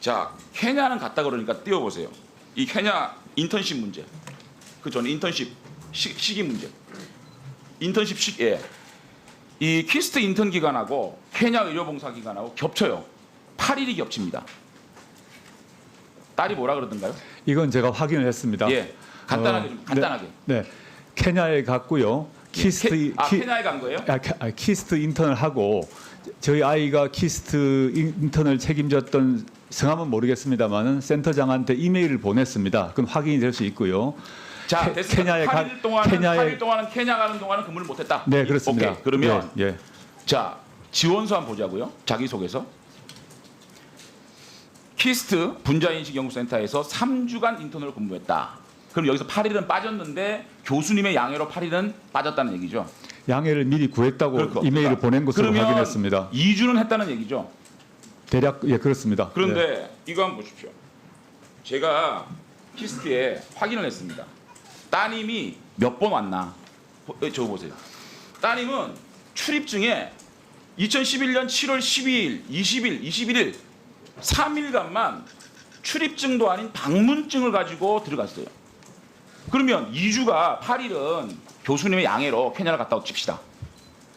자, 케냐는 갔다 그러니까 띄워보세요. 이 케냐 인턴십 문제. 그 전에 인턴십 시, 시기 문제. 인턴십 시, 예. 이 키스트 인턴 기간하고 케냐 의료봉사 기간하고 겹쳐요. 8일이 겹칩니다. 딸이 뭐라 그러던가요? 이건 제가 확인을 했습니다. 예. 간단하게 어, 좀 간단하게. 네, 케냐에 갔고요. 키스트 케, 아, 키- 케냐에 간 거예요? 아, 키- 아, 키스트 인턴을 하고 저희 아이가 키스트 인- 인턴을 책임졌던 성함은 모르겠습니다만은 센터장한테 이메일을 보냈습니다. 그건 확인이 될 수 있고요. 자. 케냐에 8일 가- 동안은 케냐에- 8일 동안은 케냐 가는 동안은 근무를 못 했다. 네, 그렇습니다. 오케이. 그러면 예, 예. 자, 지원서 한번 보자고요. 자기 소개서. 키스트 분자인식 연구센터에서 3주간 인턴으로 근무했다. 그럼 여기서 8일은 빠졌는데 교수님의 양해로 8일은 빠졌다는 얘기죠. 양해를 미리 구했다고 그렇고. 이메일을 보낸 것으로 그러면 확인했습니다. 2주는 했다는 얘기죠. 대략 예 그렇습니다. 그런데 네. 이거 한번 보십시오. 제가 키스트에 확인을 했습니다. 따님이 몇 번 왔나? 보- 어, 저거 보세요. 따님은 출입증에 2011년 7월 12일, 20일, 21일 3일간만 출입증도 아닌 방문증을 가지고 들어갔어요. 그러면 2주가 8일은 교수님의 양해로 케냐를 갔다 오 칩시다.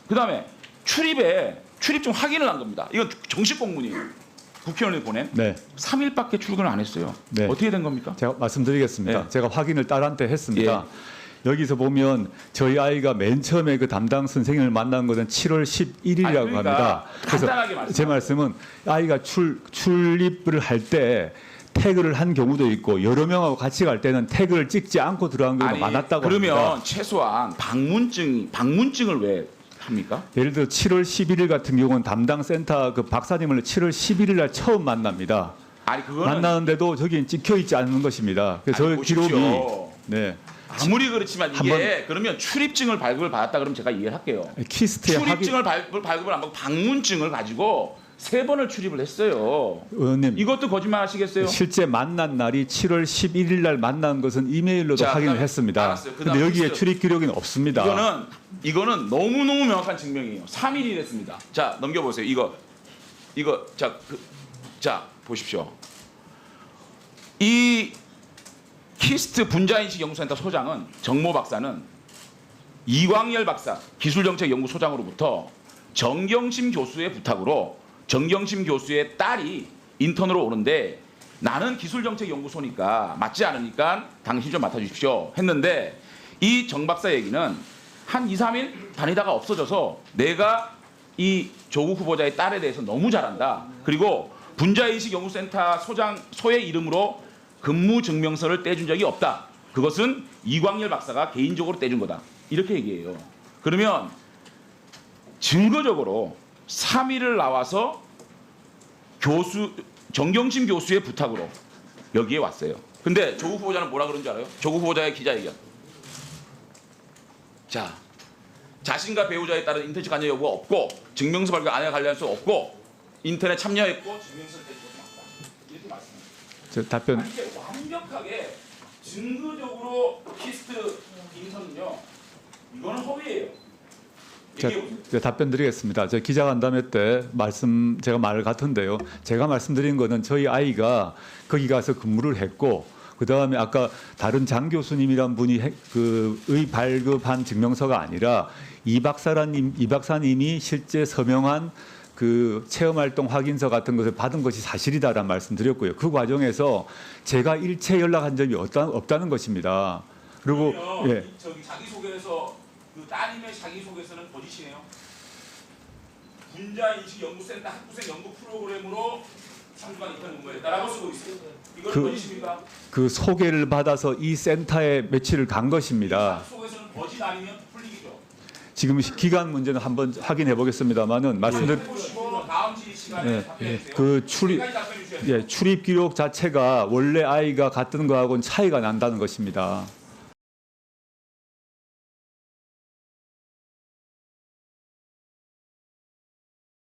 그 다음에 출입에 출입증 확인을 한 겁니다. 이건 정식 공문이에요. 국회의원이 보낸 네, 3일밖에 출근을 안 했어요. 네. 어떻게 된 겁니까? 제가 말씀드리겠습니다. 예. 제가 확인을 딸한테 했습니다. 여기서 보면 저희 아이가 맨 처음에 그 담당 선생님을 만난 것은 7월 11일이라고 아니, 그러니까 합니다. 간단하게 말씀. 제 말씀은 아이가 출 출입을 할때 태그를 한 경우도 있고 여러 명하고 같이 갈 때는 태그를 찍지 않고 들어간 경우가 많았다고 그러면 합니다. 최소한 방문증 방문증을 왜 합니까? 예를 들어 7월 11일 같은 경우는 담당 센터 그 박사님을 7월 11일 날 처음 만납니다. 아니 그거는 만나는데도 저기는 찍혀 있지 않는 것입니다. 그래서 아니, 저 기록이 보십시오. 네 아무리 그렇지만 이게 한번- 그러면 출입증을 발급을 받았다 그러면 제가 이해를 할게요. 키스트에 출입증을 발급을, 발급을 안 받고 방문증을 가지고 세 번을 출입을 했어요. 의원님 이것도 거짓말 하시겠어요? 실제 만난 날이 7월 11일 날 만난 것은 이메일로도 자, 확인을 했습니다. 알았어요. 그다음 근데 여기에. 출입 기록은 없습니다. 이거는 이거는 너무 너무 명확한 증명이에요. 3일이 됐습니다. 자 넘겨보세요. 이거 이거 자, 그, 자 보십시오. 이 키스트 분자인식 연구센터 소장은 정모 박사는 이광열 박사 기술정책연구소장으로부터 정경심 교수의 부탁으로 정경심 교수의 딸이 인턴으로 오는데 나는 기술정책연구소니까 맞지 않으니까 당신 좀 맡아주십시오 했는데 이 정 박사 얘기는 한 2, 3일 다니다가 없어져서 내가 이 조국 후보자의 딸에 대해서 너무 잘한다. 그리고 분자인식 연구센터 소장 소의 이름으로 근무 증명서를 떼준 적이 없다. 그것은 이광열 박사가 개인적으로 떼준 거다. 이렇게 얘기해요. 그러면 증거적으로 3일을 나와서 교수 정경심 교수의 부탁으로 여기에 왔어요. 근데 조국 후보자는 뭐라 그런지 알아요? 조국 후보자의 기자회견. 자, 자신과 배우자에 따른 인터넷 관여 여부가 없고 증명서 발급 안에 관련할 수 없고 인터넷 참여했고 증명서를 못했다. 이렇게. 저 답변 아니, 이게 완벽하게 증거적으로 키스트 인턴은요. 이거는 허위예요. 저 답변 드리겠습니다. 저 기자간담회 때 말씀 제가 말 같은데요. 제가 말씀드린 거는 저희 아이가 거기 가서 근무를 했고 그 다음에 아까 다른 장 교수님이란 분이 해- 그의 발급한 증명서가 아니라 이 박사라님 이 박사님이 실제 서명한 그 체험 활동 확인서 같은 것을 받은 것이 사실이다라는 말씀드렸고요. 그 과정에서 제가 일체 연락한 적이 없다, 없다는 것입니다. 그리고 예. 이 저기 자기 소개에서 그 따님의 자기 소개서는 거짓이네요. 분자 인식 연구센터 학부생 연구 프로그램으로 3주간 인턴 근무했다라고 쓰고 있어요. 이건 그- 거짓입니까? 그 소개를 받아서 이 센터에 며칠을 간 것입니다. 속에서는 거짓 아니면 풀리기죠. 지금 시- 기간 문제는 한번 확인해 보겠습니다만은 말씀드린 해보시고 다음 지 시간에 예, 답변해 주세요. 그 출입 여기까지 답변해 주셔야 돼요. 예, 출입 기록 자체가 원래 아이가 갔던 거하고는 차이가 난다는 것입니다.